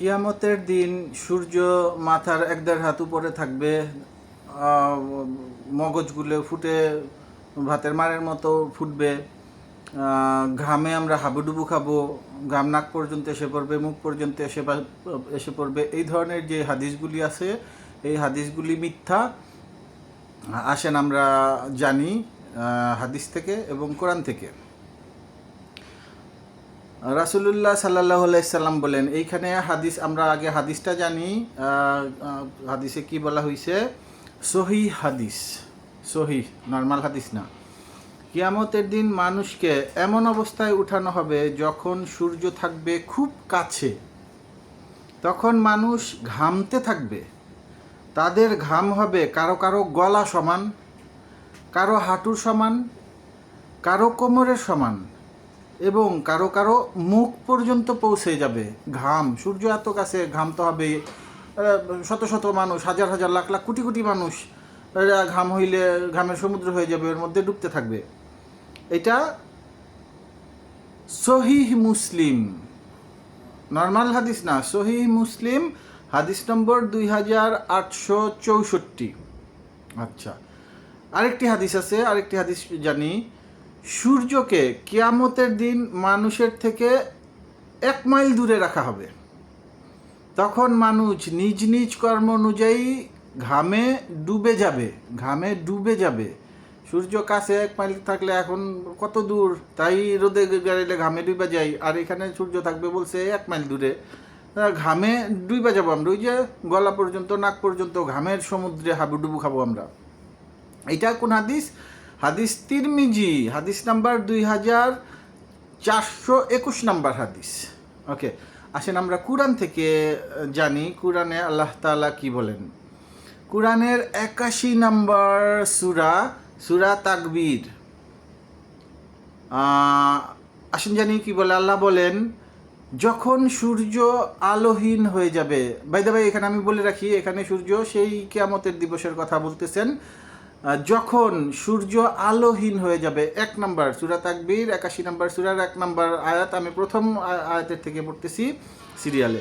কিয়ামতের দিন সূর্য মাথার এক দেড় হাত উপরে থাকবে মগজগুলো ফুটে ভাতের মারের মতো ফুটবে। ঘামে আমরা হাবুডুবু খাব, ঘাম নাক পর্যন্ত এসে পড়বে, মুখ পর্যন্ত এসে এসে পড়বে। এই ধরনের যে হাদিসগুলি আছে, এই হাদিসগুলি মিথ্যা। আসেন আমরা জানি হাদিস থেকে এবং কোরআন থেকে। রাসুলুল্লাহ সাল্লাহ সাল্লাম বলেন, এইখানে হাদিস, আমরা আগে হাদিসটা জানি হাদিসে কি বলা হয়েছে সহি হাদিস সহি নর্মাল হাদিস না। কিয়ামতের দিন মানুষকে এমন অবস্থায় উঠানো হবে যখন সূর্য থাকবে খুব কাছে। তখন মানুষ ঘামতে থাকবে। তাদের ঘাম হবে কারও কারও গলা সমান, কারও হাঁটুর সমান, কারও কোমরের সমান এবং কারও কারও মুখ পর্যন্ত পৌঁছে যাবে। ঘাম, সূর্য এত কাছে, ঘাম তো হবে শত শত মানুষ, হাজার হাজার, লাখ লাখ, কোটি কোটি মানুষ ঘাম হইলে ঘামের সমুদ্র হয়ে যাবে এর মধ্যে ডুবতে থাকবে। এটা সহিহ মুসলিম। নর্মাল হাদিস না, সহিহ মুসলিম, হাদিস নম্বর দুই হাজার আটশো চৌষট্টি। আচ্ছা আরেকটি হাদিস আছে, আরেকটি হাদিস জানি। সূর্যকে কিয়ামতের দিন মানুষের থেকে এক মাইল দূরে রাখা হবে। তখন মানুষ নিজ নিজ কর্ম অনুযায়ী ঘামে ডুবে যাবে, ঘামে ডুবে যাবে। সূর্য কাছে এক মাইল থাকলে এখন কত দূর? তাই রোদে গাড়িলে ঘামে ডুবে যাই, আর এখানে সূর্য থাকবে বলছে এক মাইল দূরে। ঘামে ডুবে যাব আমরা, ওই যে গলা পর্যন্ত, নাক পর্যন্ত ঘামের সমুদ্রে হাবুডুবু খাব আমরা। এটা কোন হাদিস? হাদিস তিরমিজি, হাদিস নাম্বার দুই হাজার চারশো একুশ নাম্বার হাদিস। ওকে, আসেন আমরা কোরআন থেকে জানি, কোরআনে আল্লাহ তাআলা কি বলেন? কোরআনের একাশি নাম্বার সুরা সুরা তাকবীর। আসেন জানি কি বলে, আল্লাহ বলেন, যখন সূর্য আলোহীন হয়ে যাবে বাইদা ভাই এখানে আমি বলে রাখি, এখানে সূর্য সেই কেয়ামতের দিবসের কথা বলতেছেন যখন সূর্য আলোহীন হয়ে যাবে, এক নাম্বার সুরা তাকবীর, একাশি নাম্বার সুরার এক নাম্বার আয়াত আমি প্রথম আয়াতের থেকে পড়তেছি সিরিয়ালে।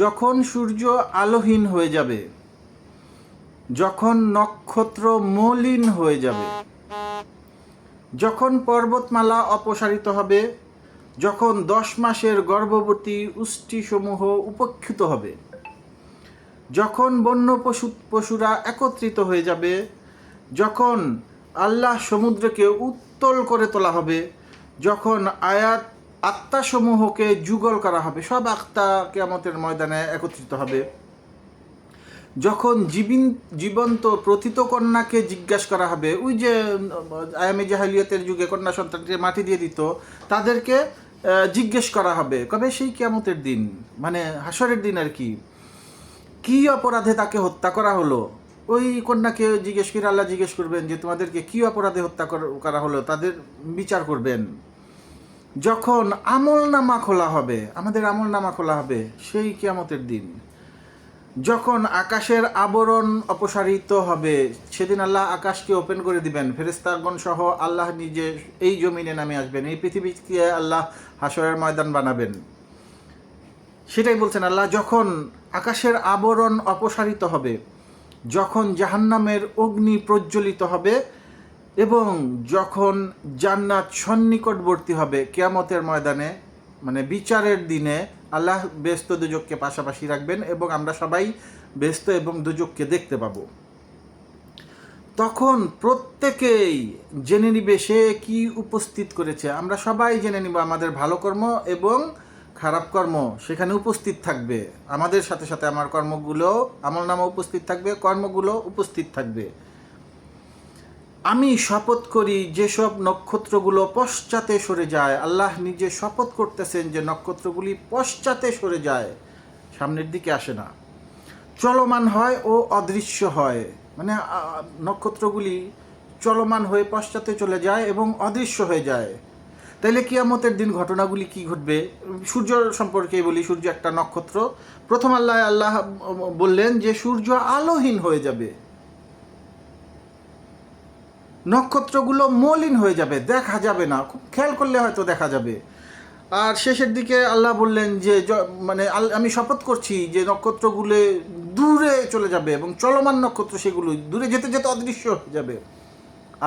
যখন সূর্য আলোহীন হয়ে যাবে, যখন নক্ষত্র মলিন হয়ে যাবে, যখন পর্বতমালা অপসারিত হবে, যখন দশ মাসের গর্ভবতী উষ্টিসমূহ উপেক্ষিত হবে, যখন বন্য পশু, পশুরা একত্রিত হয়ে যাবে যখন আল্লাহ সমুদ্রকে উত্তল করে তোলা হবে, যখন আয়াত আত্মাসমূহকে যুগল করা হবে, সব আত্মা কেয়ামতের ময়দানে একত্রিত হবে, যখন জীবিন, জীবন্ত প্রথিত কন্যাকে জিজ্ঞাসা করা হবে, ওই যে, আয়ামে জাহালিয়াতের যুগে কন্যা সন্তানকে মাটি দিয়ে দিত, তাদেরকে জিজ্ঞেস করা হবে, কবে সেই কেয়ামতের দিন? মানে হাসরের দিন আর কি। কি অপরাধে তাকে হত্যা করা হলো? ওই কন্যাকে জিজ্ঞেস করে আল্লাহ জিজ্ঞেস করবেন যে তোমাদেরকে কি অপরাধে হত্যা কর- হলো? তাদের বিচার করবেন। যখন আমল নামা খোলা হবে, আমাদের আমল নামা খোলা হবে সেই কিয়ামতের দিন। যখন আকাশের আবরণ অপসারিত হবে, সেদিন আল্লাহ আকাশকে ওপেন করে দিবেন। ফেরেস্তাগণ সহ আল্লাহ নিজে এই জমিনে নামে আসবেন। এই পৃথিবীকে আল্লাহ হাসরের ময়দান বানাবেন। সেটাই বলছেন আল্লাহ, যখন আকাশের আবরণ অপসারিত হবে যখন জাহান্নামের অগ্নি প্রজ্বলিত হবে এবং যখন জান্নাত সন্নিকটবর্তী হবে কেয়ামতের ময়দানে মানে বিচারের দিনে, আল্লাহ ব্যস্ত দুজককে পাশাপাশি রাখবেন এবং আমরা সবাই ব্যস্ত এবং দুজককে দেখতে পাবো। তখন প্রত্যেকেই জেনে নিবে সে কী উপস্থিত করেছে। আমরা সবাই জেনে নিব আমাদের ভালো কর্ম এবং খারাপ কর্ম সেখানে উপস্থিত থাকবে। আমাদের সাথে সাথে আমার কর্মগুলো আমল নামা উপস্থিত থাকবে কর্মগুলো উপস্থিত থাকবে। আমি শপথ করি যেসব নক্ষত্রগুলো পশ্চাতে সরে যায়, আল্লাহ নিজে শপথ করতেছেন যে নক্ষত্রগুলি পশ্চাতে সরে যায়, সামনের দিকে আসে না। চলমান হয় ও অদৃশ্য হয়। মানে নক্ষত্রগুলি চলমান হয়ে পশ্চাতে চলে যায় এবং অদৃশ্য হয়ে যায়। তাইলে কিয়ামতের দিন ঘটনাগুলি কি ঘটবে? সূর্য সম্পর্কে বলি, সূর্য একটা নক্ষত্র। প্রথম আল্লাহ আল্লাহ বললেন যে, সূর্য আলোহীন হয়ে যাবে। নক্ষত্রগুলো মলিন হয়ে যাবে, দেখা যাবে না। খুব খেয়াল করলে হয়তো দেখা যাবে। আর শেষের দিকে আল্লাহ বললেন যে মানে আমি শপথ করছি যে, নক্ষত্রগুলো দূরে চলে যাবে এবং চলমান নক্ষত্র সেগুলো দূরে যেতে যেতে অদৃশ্য হয়ে যাবে।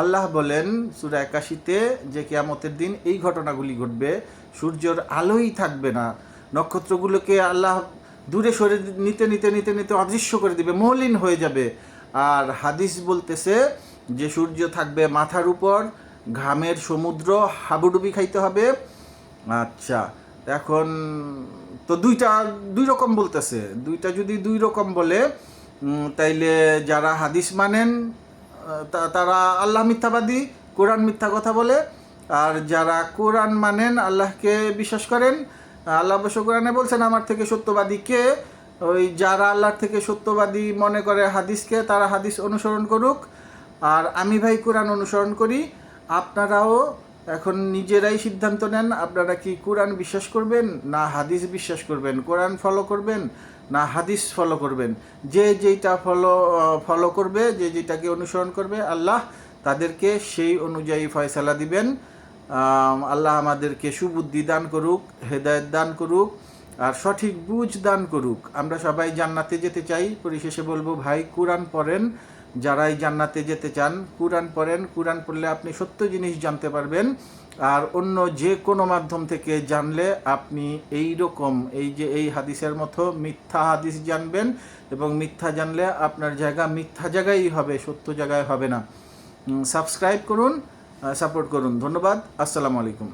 আল্লাহ বলেন, সুরা একাশিতে যে কেয়ামতের দিন এই ঘটনাগুলি ঘটবে, সূর্যর আলোই থাকবে না। নক্ষত্রগুলোকে আল্লাহ দূরে সরে নিতে নিতে নিতে নিতে অদৃশ্য করে দিবে, মলিন হয়ে যাবে। আর হাদিস বলতেছে যে সূর্য থাকবে মাথার উপর, ঘামের সমুদ্র, হাবুডুবি খাইতে হবে। আচ্ছা এখন তো দুইটা, দুই রকম বলতেছে। দুইটা যদি দুই রকম বলে তাইলে যারা হাদিস মানেন তারা আল্লাহ মিথ্যাবাদী, কোরআন মিথ্যা কথা বলে। আর যারা কোরআন মানেন, আল্লাহকে বিশ্বাস করেন, আল্লাহ অবশ্য কোরআনে বলছেন, আমার থেকে সত্যবাদী কে? ওই যারা আল্লাহর থেকে সত্যবাদী মনে করে হাদিসকে, তারা হাদিস অনুসরণ করুক। আর আমি ভাই কোরআন অনুসরণ করি। আপনারাও এখন নিজেরাই সিদ্ধান্ত নেন, আপনারা কি কোরআন বিশ্বাস করবেন না হাদিস বিশ্বাস করবেন? কোরআন ফলো করবেন? না হাদিস ফলো করবেন। যে যেটা ফলো ফলো করবে, যে যেটাকে অনুসরণ করবে, আল্লাহ তাদেরকে সেই অনুযায়ী ফয়সালা দিবেন। আল্লাহ আমাদেরকে সুবুদ্ধি দান করুক, হেদায়ত দান করুক, আর সঠিক বুঝ দান করুক। আমরা সবাই জান্নাতে যেতে চাই। পরিশেষে বলব, ভাই, কোরআন পড়েন। যারাই জান্নাতে যেতে চান, কোরআন পড়েন, কোরআন পড়লে আপনি সত্য জিনিস জানতে পারবেন। আর অন্য যে কোনো মাধ্যম থেকে জানলে আপনি এই রকম, এই যে এই হাদিসের মতো মিথ্যা হাদিস জানবেন এবং মিথ্যা জানলে আপনার জায়গা মিথ্যা জায়গায়ই হবে, সত্য জায়গায় হবে না। সাবস্ক্রাইব করুন সাপোর্ট করুন। ধন্যবাদ। আসসালামু আলাইকুম।